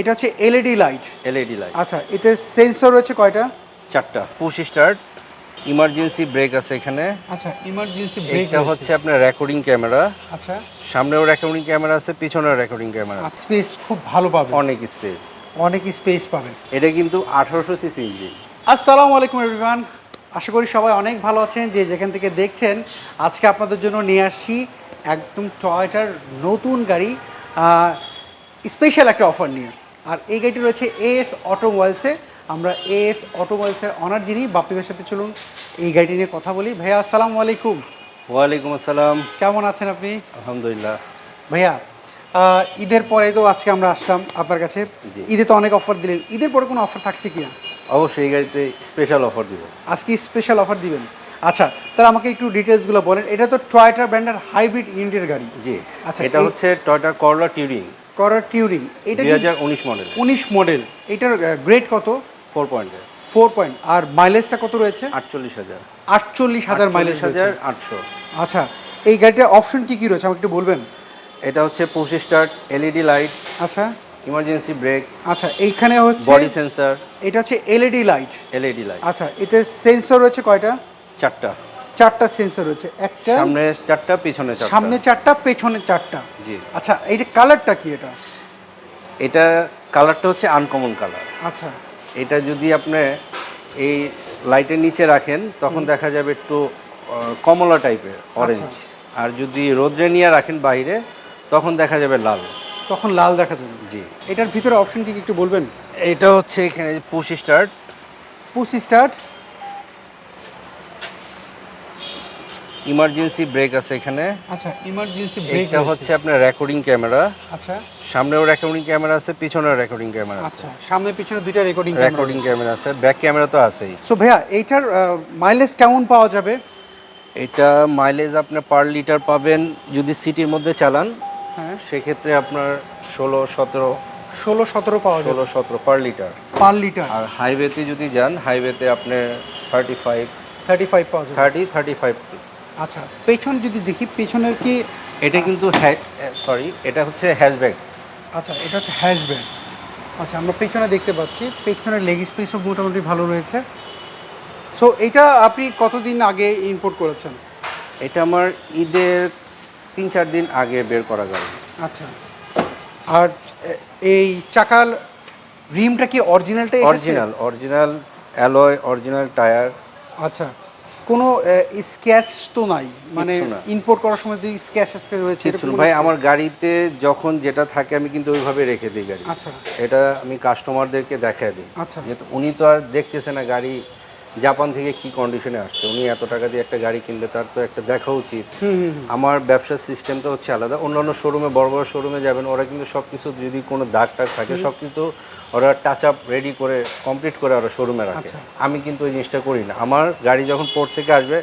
এটা হচ্ছে LED light LED light আচ্ছা এটার সেন্সর রয়েছে কয়টা? চারটা। পুশ স্টার্ট ইমার্জেন্সি ব্রেক আছে এখানে। আচ্ছা ইমার্জেন্সি ব্রেক এটা হচ্ছে আপনার রেকর্ডিং ক্যামেরা আচ্ছা। সামনেও রেকর্ডিং ক্যামেরা আছে পিছনেও রেকর্ডিং ক্যামেরা আছে। স্পেস খুব ভালো পাবে অনেক স্পেস অনেক স্পেস পাবে এটা কিন্তু আঠারোশো সিসি ইঞ্জিন আসসালামু আলাইকুম এভরিওয়ান আশা করি সবাই অনেক ভালো আছেন যে যেখান থেকে দেখছেন। আজকে আপনাদের জন্য নিয়ে আসছি একদম টয়টার নতুন গাড়ি স্পেশাল একটা অফার নিয়ে। আর এই গাড়িটি রয়েছে এএস অটোমোবাইলসে আমরা এএস অটোমোবাইলসের অনার যিনি বাপ্পি ভাইয়ের সাথে চলুন এই গাড়িটি নিয়ে কথা বলি। ভাইয়া আসসালামু আলাইকুম। ওয়ালাইকুম আসসালাম। কেমন আছেন আপনি? আলহামদুলিল্লাহ। ভাইয়া ঈদের পরে তো আজকে আমরা আসলাম আপনার কাছে। ঈদে তো অনেক অফার দিলেন। ঈদের পরে কোনো অফার থাকছে কি না অবশ্যই এই গাড়িতে স্পেশাল অফার দিব। আজকে স্পেশাল অফার দিবেন। আচ্ছা তাহলে আমাকে একটু ডিটেলসগুলো বলেন। এটা তো টয়টা ব্র্যান্ডের হাইব্রিড ইন্ডিয়ার গাড়ি। জি। আচ্ছা, এটা হচ্ছে টয়টা করলা টিউরিং করার টিউরিং এটা দুই হাজার উনিশ মডেল উনিশ মডেল এটার গ্রেড কত? ফোর পয়েন্টের ফোর পয়েন্ট আর মাইলেজটা কত রয়েছে? আটচল্লিশ হাজার। আটচল্লিশ হাজার মাইলেজ হাজার আটশো। আচ্ছা এই গাড়িটার অপশন কি কি রয়েছে? আমাকে একটু বলবেন। এটা হচ্ছে পুশ স্টার্ট এলইডি লাইট আচ্ছা। ইমার্জেন্সি ব্রেক আচ্ছা এইখানে হচ্ছে বডি সেন্সর এটা হচ্ছে এলইডি লাইট এলইডি লাইট আচ্ছা এটার সেন্সর রয়েছে কয়টা? চারটা। চারটা সেন্সর রয়েছে। একটা সামনে চারটা পিছনে চারটা। সামনে চারটা পেছনে চারটা। জি। আচ্ছা এইটা কালারটা কি এটা? এটা কালারটা হচ্ছে আনকমন কালার আচ্ছা। এটা যদি আপনি এই লাইটের নিচে রাখেন তখন দেখা যাবে একটু কমলা টাইপের অরেঞ্জ আর যদি রোদ্রে নিয়ে রাখেন বাইরে তখন দেখা যাবে লাল। তখন লাল দেখা যাবে। জি। এটার ভিতরে অপশন কি কি একটু বলবেন? এটা হচ্ছে এখানে push start push start emergency brake আছে এখানে। আচ্ছা ইমার্জেন্সি ব্রেক এটা হচ্ছে আপনার রেকর্ডিং ক্যামেরা। আচ্ছা। সামনেও রেকর্ডিং ক্যামেরা আছে পিছনেও রেকর্ডিং ক্যামেরা আছে। আচ্ছা সামনে পিছনে দুইটা রেকর্ডিং রেকর্ডিং ক্যামেরা আছে ব্যাক ক্যামেরা তো আছেই। সো ভাইয়া এইটার মাইলেজ কেমন পাওয়া যাবে? এটা মাইলেজ আপনি পার লিটার পাবেন যদি সিটির মধ্যে চালান হ্যাঁ। সেক্ষেত্রে আপনার ষোলো সতেরো ষোলো সতেরো পাওয়া যাবে। ষোলো সতেরো পার লিটার পার লিটার আর হাইওয়েতে যদি যান হাইওয়েতে আপনি থার্টি ফাইভ থার্টি ফাইভ পাওয়া যাবে। থার্টি থার্টি ফাইভ আচ্ছা পেছন যদি দেখি পেছনের কি এটা কিন্তু সরি এটা হচ্ছে হ্যাশব্যাগ। আচ্ছা এটা হচ্ছে হ্যাশব্যাগ। আচ্ছা আমরা পেছনে দেখতে পাচ্ছি পেছনের লেগ স্পেসও মোটামুটি ভালো রয়েছে। সো এটা আপনি কতদিন আগে ইম্পোর্ট করেছেন? এটা আমার ঈদের তিন চার দিন আগে বের করা গেল আচ্ছা আর এই চাকাল রিমটা কি অরিজিনালটাই original original alloy original tyre আচ্ছা কোনো স্ক্যাচ তো নাই। মানে ইম্পোর্ট করার সময় যদি স্ক্যাচ স্ক্যাচ হয়েছে ভাই আমার গাড়িতে যখন যেটা থাকে আমি কিন্তু ওইভাবে রেখে দিই গাড়ি। আচ্ছা। এটা আমি কাস্টমারদেরকে দেখায় দিই। আচ্ছা। উনি তো আর দেখতেছে না গাড়ি জাপান থেকে কি কন্ডিশনে আসছে? উনি এত টাকা দিয়ে একটা গাড়ি কিনলে তার তো একটা দেখা উচিত। আমার ব্যবসার সিস্টেম তো হচ্ছে আলাদা। অন্যান্য শোরুমে বড় বড় শোরুমে যাবেন ওরা কিন্তু সব কিছু যদি কোনো দাগ টাগ থাকে সব কিন্তু ওরা টাচ আপ রেডি করে কমপ্লিট করে ওরা শোরুমে রাখে। আচ্ছা। আমি কিন্তু ওই জিনিসটা করি না। আমার গাড়ি যখন পোর্ট থেকে আসবে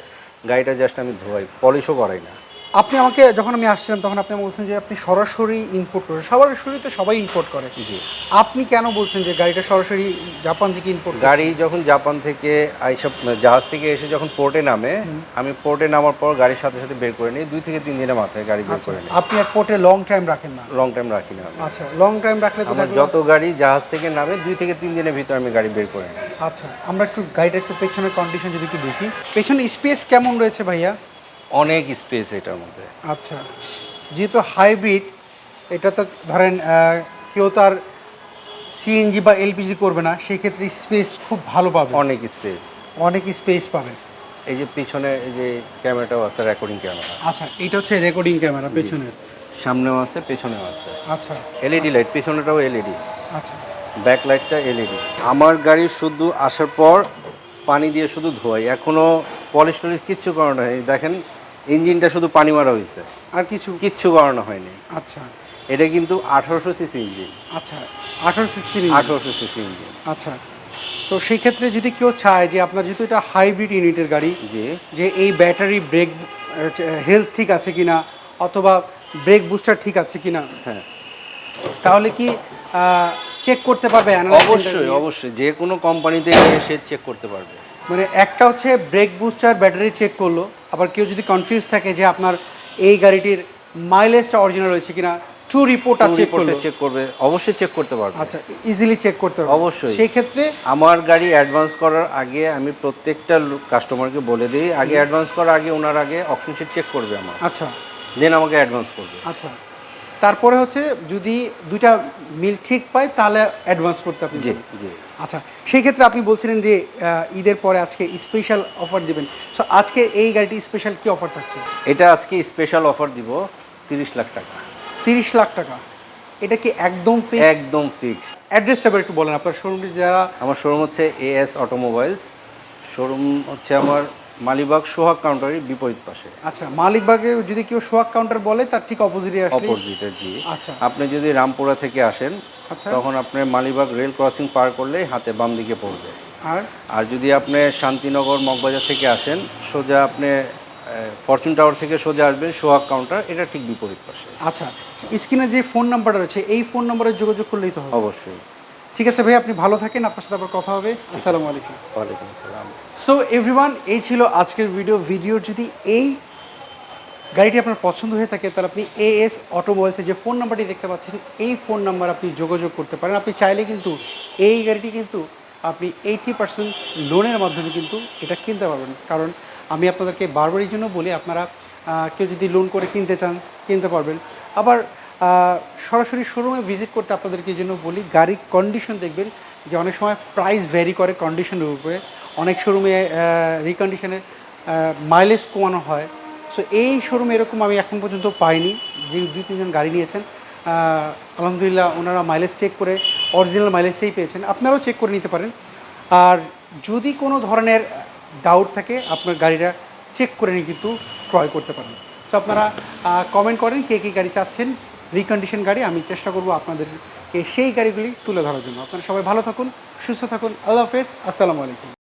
গাড়িটা জাস্ট আমি ধোয়াই পলিশও করাই না। আপনি আমাকে যখন আমি আসছিলাম তখন আপনি বলছেন যে আপনি সরাসরি ইম্পোর্ট করেন। সরাসরি তো সবাই ইম্পোর্ট করে। জি। আপনি কেন বলছেন যে গাড়িটা সরাসরি জাপান থেকে ইম্পোর্ট গাড়ি যখন জাপান থেকে আইসব জাহাজ থেকে এসে যখন পোর্টে নামে আমি পোর্টে নামার পর গাড়ির সাথে সাথে বের করে নিই। দুই থেকে তিন দিনের মাথায় গাড়ি বের আচ্ছা করে নিই। আপনি এয়ারপোর্টে লং টাইম রাখেন না? লং টাইম রাখি না আচ্ছা লং টাইম রাখলে তো যত গাড়ি জাহাজ থেকে নামে দুই থেকে তিন দিনের ভিতরে আমি গাড়ি বের করে নিই। আচ্ছা আমরা একটু গাড়িটা একটু পেছনের কন্ডিশন যদি একটু দেখি। পেছনে স্পেস কেমন রয়েছে ভাইয়া? অনেক স্পেস এটার মধ্যে। আচ্ছা যেহেতু হাইব্রিড এটা তো ধরেন কেউ তার সিএনজি বা এলপিজি করবে না সেই ক্ষেত্রে স্পেস খুব ভালো পাবে। অনেক স্পেস অনেক স্পেস পাবে। এই যে পিছনে এই যে ক্যামেরাটাও আছে রেকর্ডিং ক্যামেরা আচ্ছা এটা হচ্ছে রেকর্ডিং ক্যামেরা পেছনের। সামনেও আছে পেছনেও আছে। আচ্ছা। এলইডি লাইট পিছনেটাও এলইডি আচ্ছা। ব্যাক লাইটটা এলইডি আমার গাড়ি শুধু আসার পর পানি দিয়ে শুধু ধোয়াই। এখনও পলিশ টলিশ কিচ্ছু করানো হয়নি দেখেন ইঞ্জিনটা শুধু পানি মারা হয়েছে। আর কিছু? কিচ্ছু করানো হয়নি। আচ্ছা। এটা কিন্তু আঠারোশো সিসি ইঞ্জিন। আচ্ছা আঠারো সিসি আঠারোশো সিসি ইঞ্জিন। আচ্ছা তো সেই ক্ষেত্রে যদি কেউ চায় যে আপনার যেহেতু এটা হাইব্রিড ইউনিটের গাড়ি জি। যে এই ব্যাটারি ব্রেক হেলথ ঠিক আছে কিনা অথবা ব্রেক বুস্টার ঠিক আছে কিনা হ্যাঁ। তাহলে কি চেক করতে পারবে অবশ্যই অবশ্যই। যে কোনো কোম্পানিতে গিয়ে সে চেক করতে পারবে। মানে একটা হচ্ছে ব্রেক বুস্টার ব্যাটারি চেক করল আবার কেউ যদি কনফিউজ থাকে যে আপনার এই গাড়িটির মাইলেজটা অরিজিনাল রয়েছে কিনা টু রিপোর্টটা চেক করল। চেক করবে অবশ্যই চেক করতে পারবে। আচ্ছা ইজিলি চেক করতে হবে অবশ্যই। সেই ক্ষেত্রে আমার গাড়ি অ্যাডভান্স করার আগে আমি প্রত্যেকটা কাস্টমারকে বলে দিই আগে অ্যাডভান্স করার আগে ওনার আগে অপশন শিট চেক করবে আমার। আচ্ছা। দেন আমাকে অ্যাডভান্স করবে। আচ্ছা। তারপরে হচ্ছে যদি দুইটা মিল ঠিক পায় তাহলে অ্যাডভান্স করতে আপনি জি জি। আচ্ছা সেই ক্ষেত্রে আপনি বলছিলেন যে ঈদের পরে আজকে স্পেশাল অফার দিবেন। সো আজকে এই গাড়িটি স্পেশাল কি অফার থাকছে? এটা আজকে স্পেশাল অফার দিব তিরিশ লাখ টাকা। তিরিশ লাখ টাকা। এটা কি একদম ফিক্স একদম ফিক্স অ্যাড্রেসটা একটু বলেন আপনার শোরুমটি যারা আমার শোরুম হচ্ছে এএস অটোমোবাইলস শোরুম হচ্ছে আমার মালিবাগ সোহাগ কাউন্টারের বিপরীত পাশে। আচ্ছা মালিকবাগে যদি কেউ সোহাগ কাউন্টার বলে তার ঠিক অপোজিটে আসলে অপোজিটের জি। আচ্ছা। আপনি যদি রামপুরা থেকে আসেন আচ্ছা। তখন আপনি মালিবাগ রেল ক্রসিং পার করলেই হাতে বাম দিকে পড়বে। আর? আর যদি আপনি শান্তিনগর মগবাজার থেকে আসেন সোজা আপনি ফরচুন টাওয়ার থেকে সোজা আসবেন সোহাগ কাউন্টার এটা ঠিক বিপরীত পাশে। আচ্ছা স্ক্রিনে যে ফোন নাম্বারটা রয়েছে এই ফোন নাম্বারে যোগাযোগ করলেই তো হবে। অবশ্যই। ঠিক আছে ভাই আপনি ভালো থাকেন আপনার সাথে আবার কথা হবে। আসসালামু আলাইকুম। ওয়ালাইকুম আসসালাম। সো এভরিওয়ান এই ছিল আজকের ভিডিও ভিডিও যদি এই গাড়িটি আপনার পছন্দ হয়ে থাকে তাহলে আপনি এএস অটোমোবাইলসে যে ফোন নাম্বারটি দেখতে পাচ্ছেন এই ফোন নাম্বার আপনি যোগাযোগ করতে পারেন। আপনি চাইলে কিন্তু এই গাড়িটি কিন্তু আপনি এইটি পার্সেন্ট লোনের মাধ্যমে কিন্তু এটা কিনতে পারবেন। কারণ আমি আপনাদেরকে বারবারই জন্য বলি আপনারা কেউ যদি লোন করে কিনতে চান কিনতে পারবেন। আবার সরাসরি শোরুমে ভিজিট করতে আপনাদেরকে এই জন্য বলি, গাড়ির কন্ডিশন দেখবেন যে অনেক সময় প্রাইস ভ্যারি করে কন্ডিশনের উপরে। অনেক শোরুমে রিকন্ডিশনের মাইলেজ কমানো হয়। সো এই শোরুমে এরকম আমি এখন পর্যন্ত পাইনি। যে দুই, তিনজন গাড়ি নিয়েছেন আলহামদুলিল্লাহ ওনারা মাইলেজ চেক করে অরিজিনাল মাইলেজটাই পেয়েছেন। আপনারাও চেক করে নিতে পারেন। আর যদি কোনো ধরনের ডাউট থাকে, আপনার গাড়িটা চেক করে নিয়ে কিন্তু ক্রয় করতে পারেন। সো আপনারা কমেন্ট করেন কে, কী গাড়ি চাচ্ছেন। রিকন্ডিশন গাড়ি, আমি চেষ্টা করব আপনাদেরকে সেই গাড়িগুলি তুলে ধরার জন্য। আপনারা সবাই ভালো থাকুন, সুস্থ থাকুন, আল্লাহ হাফেজ, আসসালামু আলাইকুম।